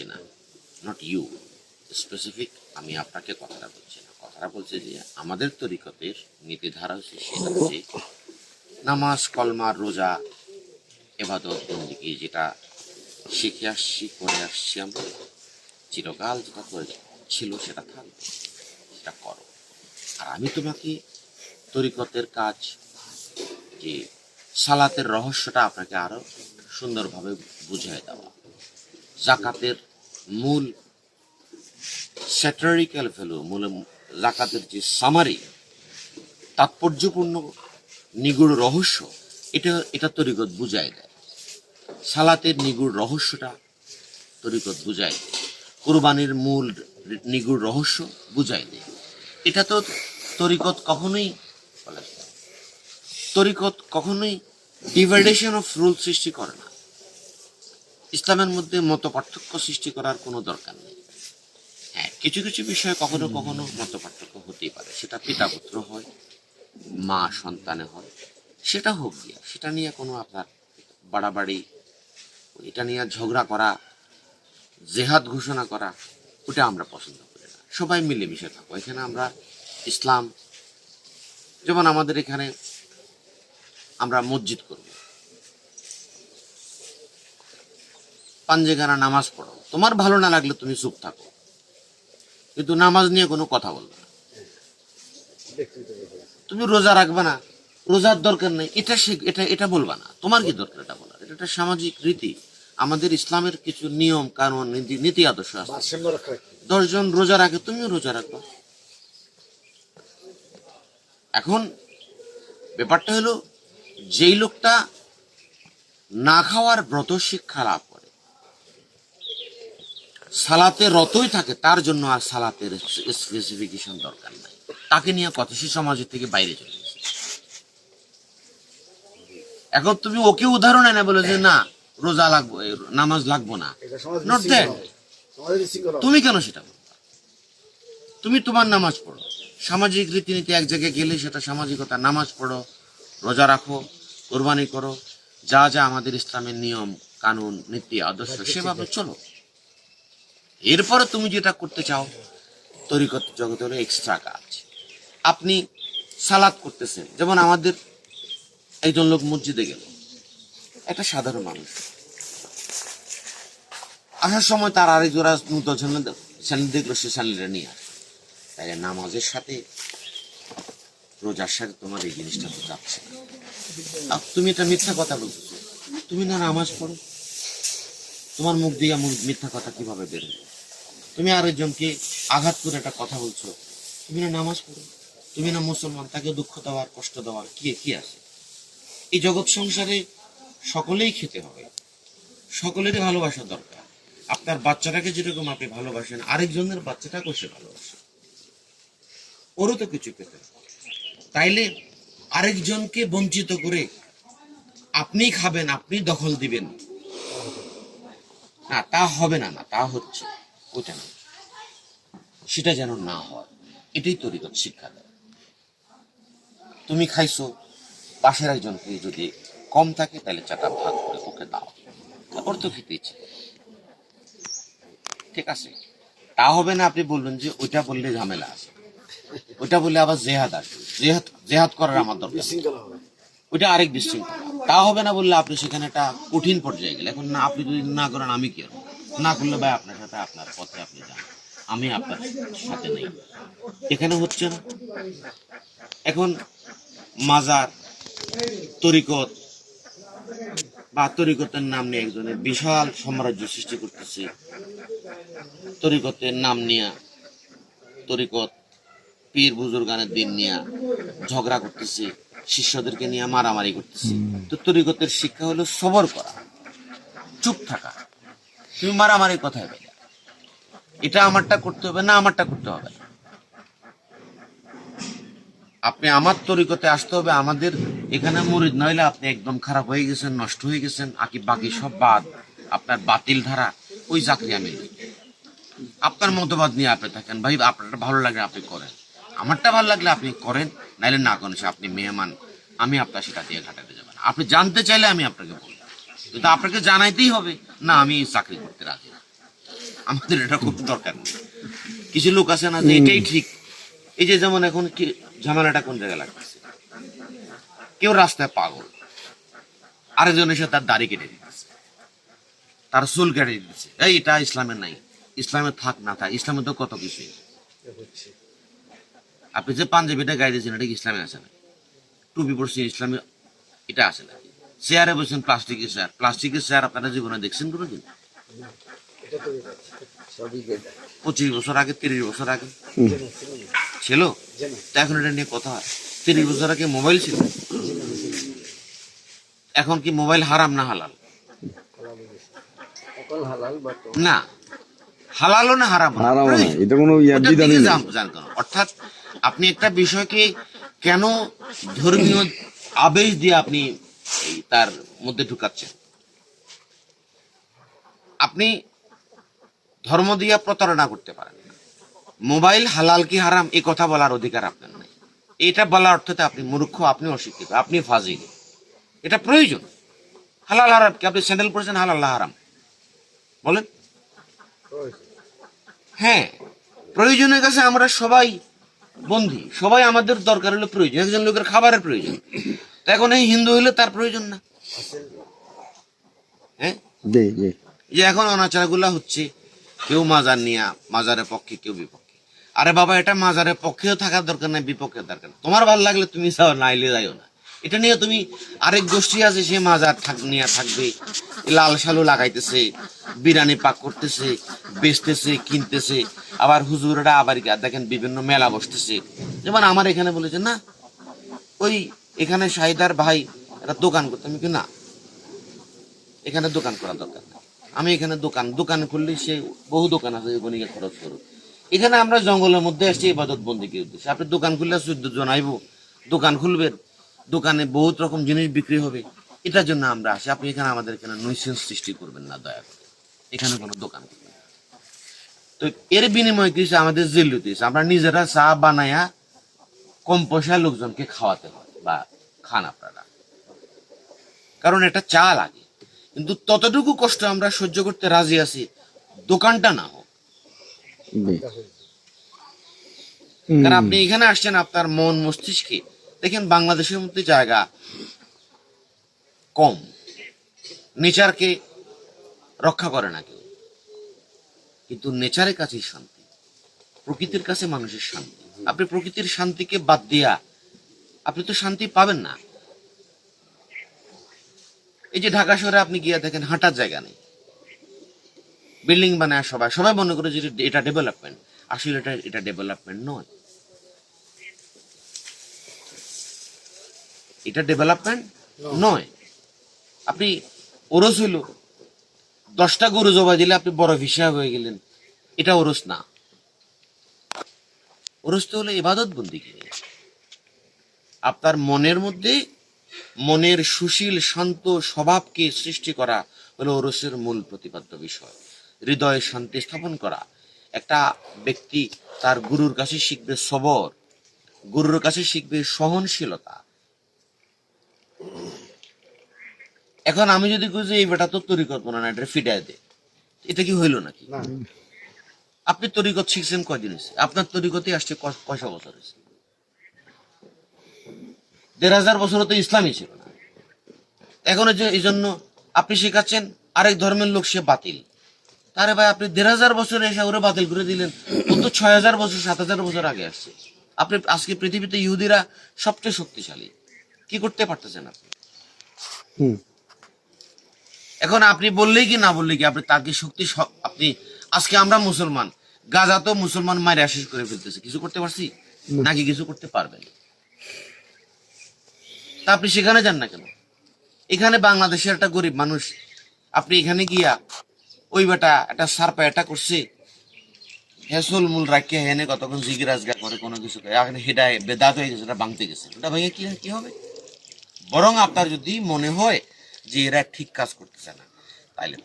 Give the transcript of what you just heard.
বলছি না। Not you specific আমি আপনাকে কথাটা বলছি না। কথাটা বলছে যে, আমাদের তরিকতের নীতিধারা হচ্ছে সেটা যে নামাজ, কলমার রোজা, এবাদত বন্দিকে যেটা শিখে আসছি, করে আসছি আমরা। চিরকাল যেটা করে ছিল সেটা থাকবে, সেটা করো। আর আমি তোমাকে তরিকতের কাজ, যে সালাতের রহস্যটা আপনাকে আরও সুন্দরভাবে বুঝিয়ে দেওয়া জাকাতের মূল স্যাটারিক্যাল ভ্যালু মূল জাকাতের যে সামারি তাৎপর্যপূর্ণ নিগুড় রহস্য, এটা এটা তরিকত বুঝায় দেয়। সালাতের নিগুড় রহস্যটা তরিকত বুঝাই দেয়। কোরবানির মূল নিগুড় রহস্য বুঝায় দেয়। এটা তো তরিকত কখনোই তরিকত কখনোই ডিভাইডেশন অফ রুল সৃষ্টি করে না। ইসলামের মধ্যে মত পার্থক্য সৃষ্টি করার কোনো দরকার নেই। হ্যাঁ কিছু কিছু বিষয়ে কখনো কখনো মত পার্থক্য হতেই পারে। সেটা পিতা পুত্র হয়, মা সন্তানে হয়, সেটা হোক গিয়া। সেটা নিয়ে কোনো আপনার বাড়াবাড়ি, এটা নিয়ে ঝগড়া করা, জেহাদ ঘোষণা করা, ওটা আমরা পছন্দ করি না। সবাই মিলেমিশে থাকব। এখানে আমরা ইসলাম, যেমন আমাদের এখানে আমরা মসজিদ করব। পাঞ্জেগানা নামাজ পড়ো তোমার ভালো না লাগলে তুমি চুপ থাকো। কিন্তু নামাজ নিয়ে কোনো কথা বলবে না। তুমি রোজা রাখবে না। রোজার দরকার নেই। এটা শিখ- এটা এটা বলবা না। তোমার কি দরকার এটা বলার? এটা একটা সামাজিক রীতি। আমাদের ইসলামের কিছু নিয়ম কানুন নীতি নীতি আদর্শ আছে। দশজন রোজা রাখে তুমিও রোজা রাখবা। এখন ব্যাপারটা হলো যেই লোকটা না খাওয়ার ব্রত শিক্ষা লাভ সালাতে রতই থাকে তার জন্য আর সালাতের স্পেসিফিকেশন দরকার নাই। তাকে নিয়ে কত সে সমাজের থেকে বাইরে চলে গেছে এখন তুমি ওকে উদাহরণ এনে বলে যে না রোজা লাগবো নামাজ লাগবো না। তুমি কেন সেটা বলবা তুমি তোমার নামাজ পড়ো। সামাজিক রীতিনীতি এক জায়গায় গেলে সেটা সামাজিকতা। নামাজ পড়ো রোজা রাখো কোরবানি করো। যা যা আমাদের ইসলামের নিয়ম কানুন নীতি আদর্শ সেভাবে চলো। এরপরে তুমি যেটা করতে চাও, তরিকত জগতে হলো এক্সট্রা কাজ আপনি সালাদ করতেছেন, যেমন আমাদের একজন লোক মসজিদে গেল, একটা সাধারণ মানুষ। আসার সময় তার আরেক জোড়া নূতন স্যান্ডেল দেখল সে স্যান্ডেলটা নিয়ে আসে। তাই নামাজের সাথে রোজার সাথে তোমার এই জিনিসটা তো যাচ্ছে তুমি এটা মিথ্যা কথা বলতেছো। তুমি না নামাজ পড়ো। তোমার মুখ দিয়ে মিথ্যা কথা কীভাবে বেরোবে তুমি আরেকজনকে আঘাত করে একটা কথা বলছো। তুমি না নামাজ পড়ো, তুমি না মুসলমান, তাকে দুঃখ দেওয়ার কষ্ট দেওয়ার কি কি আছে? এই জগৎ সংসারে সকলেই খেতে হবে। সকলেরই ভালোবাসা দরকার। আপনার বাচ্চাটাকে যেরকম আপনি ভালোবাসেন, আরেকজনের বাচ্চাটাকেও সে ভালোবাসে। ওরও তো কিছু পেতে তাইলে আরেকজনকে বঞ্চিত করে আপনি খাবেন, আপনি দখল দিবেন। না, তা হবে না না, তা হচ্ছে। না সেটা যেন না হয় এটাই তরিকত শিক্ষা দেয় তুমি খাইছো পাশের একজনকে যদি কম থাকে তাহলে চাটা ভাগ করে ওকে দাও। ওর তো খেতে ইচ্ছে ঠিক আছে? তা হবে না আপনি বলবেন যে ওইটা বললে ঝামেলা আছে। ওইটা বললে আবার জেহাদ আসবে। জেহাদ জেহাদ করার আমার দরকার ওইটা আরেক বিশৃঙ্খলা। তা হবে না বললে আপনি সেখানে একটা কঠিন পর্যায়ে গেলে এখন না আপনি যদি না করেন আমি কি করব? না করলে ভাই আপনার সাথে আপনার পথে আপনি যান। আমি আপনার সাথে নেই। এখানে হচ্ছে না। এখন মাজার তরিকত বা তরিকতের নাম নিয়ে একজনের বিশাল সাম্রাজ্য সৃষ্টি করতেছে। তরিকতের নাম নিয়ে তরিকত পীর বুজুর্গানের দিন নিয়ে ঝগড়া করতেছে শিষ্যদেরকে নিয়ে মারামারি করতেছে। তো তরিকতের শিক্ষা হলো সবর করা চুপ থাকা। তুমি মারামারি কথায় পেলে এটা আমারটা করতে হবে না আমারটা করতে হবে। আপনি আমার তরিকতে আসতে হবে, আমাদের এখানে মরিদ, নইলে আপনি একদম খারাপ হয়ে গেছেন, নষ্ট হয়ে গেছেন, আকি বাকি সব বাদ। আপনার বাতিল ধারা, ওই চাকরি আমি আপনার মতবাদ নিয়ে আপনি থাকেন, ভাই, আপনারটা ভালো লাগলে আপনি করেন। আমারটা ভালো লাগলে আপনি করেন, নাইলে না করেন, সে আপনি মেহমান, আমি আপনার সেটা দিয়ে ঘাটাতে যাবেন আপনি জানতে চাইলে আমি আপনাকে বলব। কিন্তু আপনাকে জানাইতেই হবে। না আমি চাকরি করতে রাজি না। আমাদের এটা খুব দরকার। নেই কিছু লোক আছে না যে এটাই ঠিক। এই যে যেমন এখন কি ঝামেলাটা কোন জায়গায় লাগতেছে? কেউ রাস্তায় পাগল। আরেকজন এসে তার দাড়ি কেটে দিতেছে। তার চুল কেটে দিতেছে। এই এটা ইসলামের নাই। ইসলামে থাক না থাক ইসলামে তো কত কিছু আপনি যে পাঞ্জাবিটা গাই দিয়েছেন এটা কি ইসলামে আছে না? টুপি পরছেন ইসলামে এটা আছে না? চেয়ারে বসেন প্লাস্টিকের চেয়ার। প্লাস্টিকের চেয়ার আপনারা জীবনে দেখছেন কোনোদিন? পঁচিশ বছর আগে তিরিশ বছর আগে। ছিল? এখন এটা নিয়ে কথা হয়। তিরিশ বছর আগে মোবাইল ছিল? এখন কি মোবাইল হারাম না হালাল? না। হালালও না হারাম এটা কেন? অর্থাৎ আপনি একটা বিষয়কে কেন ধর্মীয় আবেশ দিয়ে আপনি তার মধ্যে ঢুকাচ্ছেন আপনি ধর্ম দিয়ে প্রতারণা করতে পারেন। মোবাইল হালাল কি হারাম? এই কথা বলার অধিকার আপনার নেই। এটা বলার অর্থতে আপনি মূর্খ, আপনি অশিক্ষিত, আপনি ফাজিল। এটা প্রয়োজন। হালাল হারাম কি? আপনি স্যান্ডেল পরেছেন, হালাল হারাম? বলেন। হ্যাঁ প্রয়োজনের কাছে আমরা সবাই বন্ধি সবাই আমাদের দরকার হলো প্রয়োজন। একজন লোকের খাবারের প্রয়োজন। তা এখন এই হিন্দু হইলে তার প্রয়োজন না। হ্যাঁ? যে এখন অনাচারগুলা হচ্ছে কেউ মাজার নিয়া মাজারের পক্ষে কেউ বিপক্ষে। আরে বাবা এটা মাজারের পক্ষেও থাকার দরকার নাই বিপক্ষের দরকার তোমার ভালো লাগলে তুমি যাও নাইলে যাইও না। এটা নিয়ে তুমি আরেক গোষ্ঠী আছে সে মাজার থাক নিয়ে থাকবে। লাল শালু লাগাইতেছে বিরানি পাক করতেছে বেচতেছে কিনতেছে। আবার হুজুরেরা আবার দেখেন বিভিন্ন মেলা বসতেছে। যেমন আমার এখানে বলেছে না ওই এখানে শাহিদার ভাই একটা দোকান করতে। আমি না, এখানে দোকান করা দরকার আমি এখানে দোকান দোকান খুললে সে বহু দোকান আছে ওখানে গিয়ে খরচ করুক। এখানে আমরা জঙ্গলের মধ্যে আসছি ইবাদত বন্দিকে উদ্দেশ্যে। আপনি দোকান খুললে চোদ্দ জন আইব, দোকান খুলবেন, দোকানে বহুত রকম জিনিস বিক্রি হবে। এটার জন্য আমরা আসি। আপনি এখানে আমাদের এখানে নৈসেন্স সৃষ্টি করবেন না, দয়া করে। এখানে কোনো দোকান তো এর বিনিময়ে কিছু আমাদের জেল হইতেছে আমরা নিজেরা চা বানায়া কম পয়সায় লোকজনকে খাওয়াতে হয় বা খান আপনারা। কারণ এটা চা লাগে। কিন্তু ততটুকু কষ্ট আমরা সহ্য করতে রাজি আছি দোকানটা না হোক। কারণ আপনি এখানে আসছেন আপনার মন মস্তিষ্কে দেখেন বাংলাদেশের মধ্যে জায়গা কম। নেচারকে রক্ষা করে না কেউ। কিন্তু নেচারের কাছেই শান্তি। প্রকৃতির কাছে মানুষের শান্তি। আপনি প্রকৃতির শান্তিকে বাদ দিয়া আপনি তো শান্তি পাবেন না। এই যে ঢাকা শহরে আপনি গিয়ে দেখেন হাঁটার জায়গা নেই। বিল্ডিং বানায় সবাই। সবাই মনে করে যে এটা- ডেভেলপমেন্ট আসলে এটা এটা ডেভেলপমেন্ট নয়। এটা ডেভেলপমেন্ট নয়। আপনি ওরস হইল দশটা গরু জবাই দিলে আপনি বড় হিসাব হয়ে গেলেন। এটা ওরস না। ওরস তো হলো ইবাদত বন্দি আপনার মনের মধ্যে মনের সুশীল শান্ত স্বভাবকে সৃষ্টি করা হলো ওরসের মূল প্রতিপাদ্য বিষয়। হৃদয়ে শান্তি স্থাপন করা। একটা ব্যক্তি তার গুরুর কাছে শিখবে সবর গুরুর কাছে শিখবে সহনশীলতা। এখন আমি যদি কই যে এই বেটা তো তরিকত না এটা ফিটাই দে। এটা কি হইল নাকি? আপনি তরিকত শিখছেন কয়দিন হয়েছে আপনার তরিকতে আসছে কয়শো বছর হয়েছে দেড় হাজার বছর তো ইসলামই ছিল না। এখন এই জন্য আপনি শেখাচ্ছেন আরেক ধর্মের লোক সে বাতিল। তারে ভাই আপনি দেড় হাজার বছর এসে ওরে বাতিল করে দিলেন ও তো ছয় হাজার বছর সাত হাজার বছর আগে আসছে। আপনি আজকে পৃথিবীতে ইহুদিরা সবচেয়ে শক্তিশালী। কি করতে পারতেছেন আপনি? হুম। এখন আপনি বললেই কি না বললেই কি আপনি তাকে শক্তি আপনি আজকে আমরা মুসলমান গাজা তো মুসলমান মায়ের শেষ করে ফেলতেছে। কিছু করতে পারছি? নাকি কিছু করতে পারবেন? আপনি সেখানে যান না কেন? এখানে বাংলাদেশের একটা গরিব মানুষ, আপনি এখানে গিয়া ওই বেটা একটা সারপা এটা করছে। হেসল মূল রাখিয়া হেনে কতক্ষণ জিগিরাজগা করে কোনো কিছু এখন হেডায় বেদাত হয়ে গেছে, এটা ভাঙতে গেছে। ওটা ভেঙে কি কি হবে? বরং আপনার যদি মনে হয় যে এরা ঠিক কাজ করতেছে না, তাইলে